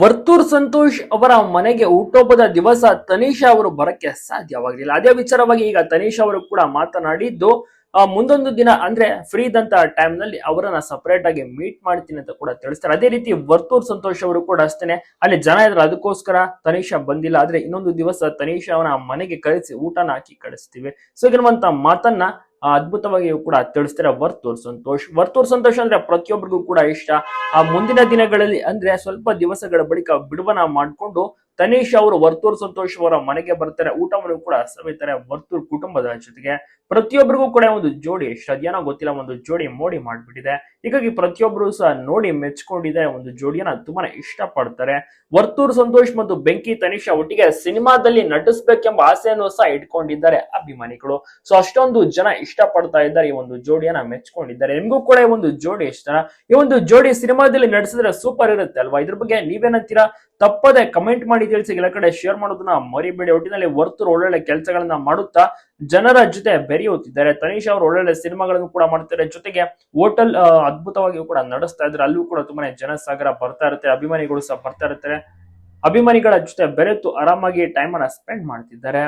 ವರ್ತೂರ್ ಸಂತೋಷ್ ಅವರ ಮನೆಗೆ ಹುಟ್ಟುಹಬ್ಬದ ದಿವಸ ತನೀಶಾ ಅವರು ಬರಕ್ಕೆ ಸಾಧ್ಯವಾಗಲಿಲ್ಲ. ಅದೇ ವಿಚಾರವಾಗಿ ಈಗ ತನೀಶಾ ಅವರು ಕೂಡ ಮಾತನಾಡಿದ್ದು ಮುಂದೊಂದು ದಿನ ಅಂದ್ರೆ ಫ್ರೀ ಇದ್ದಂತ ಟೈಮ್ನಲ್ಲಿ ಅವರನ್ನ ಸಪರೇಟ್ ಆಗಿ ಮೀಟ್ ಮಾಡ್ತೀನಿ ಅಂತ ಕೂಡ ತಿಳಿಸ್ತಾರೆ. ಅದೇ ರೀತಿ ವರ್ತೂರ್ ಸಂತೋಷ್ ಅವರು ಕೂಡ ಅಷ್ಟೇನೆ. ಅಲ್ಲಿ ಜನ ಇದ್ರೆ ಅದಕ್ಕೋಸ್ಕರ ತನೀಶಾ ಬಂದಿಲ್ಲ. ಆದ್ರೆ ಇನ್ನೊಂದು ದಿವಸ ತನೀಶಾ ಅವನ ಮನೆಗೆ ಕಳಿಸಿ ಊಟನ ಹಾಕಿ ಕಳಿಸ್ತೀವಿ. ಸೊ ಮಾತನ್ನ ಅದ್ಭುತವಾಗಿ ಕೂಡ ತಿಳಿಸ್ತಾರೆ. ವರ್ತೂರ್ ಸಂತೋಷ್ ವರ್ತೂರ್ ಸಂತೋಷ ಅಂದ್ರೆ ಪ್ರತಿಯೊಬ್ಬರಿಗೂ ಕೂಡ ಇಷ್ಟ. ಆ ಮುಂದಿನ ದಿನಗಳಲ್ಲಿ ಅಂದ್ರೆ ಸ್ವಲ್ಪ ದಿವಸಗಳ ಬಳಿಕ ಬಿಡುವನ ಮಾಡಿಕೊಂಡು ತನೀಶ್ ಅವರು ವರ್ತೂರ್ ಸಂತೋಷ್ ಅವರ ಮನೆಗೆ ಬರ್ತಾರೆ. ಊಟವನ್ನು ಕೂಡ ಸವಿತಾರೆ ವರ್ತೂರ್ ಕುಟುಂಬದ ಜೊತೆಗೆ. ಪ್ರತಿಯೊಬ್ಬರಿಗೂ ಕೂಡ ಒಂದು ಜೋಡಿ ಅದೇನೋ ಗೊತ್ತಿಲ್ಲ, ಒಂದು ಜೋಡಿ ಮೋಡಿ ಮಾಡ್ಬಿಟ್ಟಿದೆ. ಹೀಗಾಗಿ ಪ್ರತಿಯೊಬ್ಬರು ಸಹ ನೋಡಿ ಮೆಚ್ಕೊಂಡಿದೆ, ಒಂದು ಜೋಡಿಯನ್ನ ತುಂಬಾನೇ ಇಷ್ಟಪಡ್ತಾರೆ. ವರ್ತೂರ್ ಸಂತೋಷ್ ಮತ್ತು ಬೆಂಕಿ ತನಿಷಾ ಒಟ್ಟಿಗೆ ಸಿನಿಮಾದಲ್ಲಿ ನಟಿಸ್ಬೇಕೆಂಬ ಆಸೆಯನ್ನು ಸಹ ಇಟ್ಕೊಂಡಿದ್ದಾರೆ ಅಭಿಮಾನಿಗಳು. ಸೊ ಅಷ್ಟೊಂದು ಜನ ಇಷ್ಟಪಡ್ತಾ ಇದ್ದಾರೆ, ಈ ಒಂದು ಜೋಡಿಯನ್ನ ಮೆಚ್ಕೊಂಡಿದ್ದಾರೆ. ನಿಮ್ಗೂ ಕೂಡ ಈ ಒಂದು ಜೋಡಿ ಇಷ್ಟ. ಈ ಒಂದು ಜೋಡಿ ಸಿನಿಮಾದಲ್ಲಿ ನಡೆಸಿದ್ರೆ ಸೂಪರ್ ಇರುತ್ತೆ ಅಲ್ವಾ? ಇದ್ರ ಬಗ್ಗೆ ನೀವೇನಂತೀರಾ ತಪ್ಪದೆ ಕಮೆಂಟ್ ಮಾಡಿ. ತಿಳಿಸಿ ಎಲ್ಲ ಕಡೆ ಶೇರ್ ಮಾಡೋದನ್ನ ಮರಿಬೇಡಿ. ಒಟ್ಟಿನಲ್ಲಿ ವರ್ತರು ಒಳ್ಳೊಳ್ಳೆ ಕೆಲಸಗಳನ್ನ ಮಾಡುತ್ತಾ ಜನರ ಜೊತೆ ಬೆರೆಯುತ್ತಿದ್ದಾರೆ. ತನೀಶ್ ಅವರು ಒಳ್ಳೊಳ್ಳೆ ಸಿನಿಮಾಗಳನ್ನು ಕೂಡ ಮಾಡ್ತಾರೆ ಜೊತೆಗೆ ಹೋಟೆಲ್ ಅದ್ಭುತವಾಗಿ ಕೂಡ ನಡೆಸ್ತಾ ಇದ್ದಾರೆ. ಅಲ್ಲೂ ಕೂಡ ತುಂಬಾನೇ ಜನಸಾಗರ ಬರ್ತಾ ಇರುತ್ತೆ. ಅಭಿಮಾನಿಗಳು ಸಹ ಬರ್ತಾ ಇರ್ತಾರೆ. ಅಭಿಮಾನಿಗಳ ಜೊತೆ ಬೆರೆತು ಆರಾಮಾಗಿ ಟೈಮ್ ಅನ್ನ ಸ್ಪೆಂಡ್ ಮಾಡ್ತಿದ್ದಾರೆ.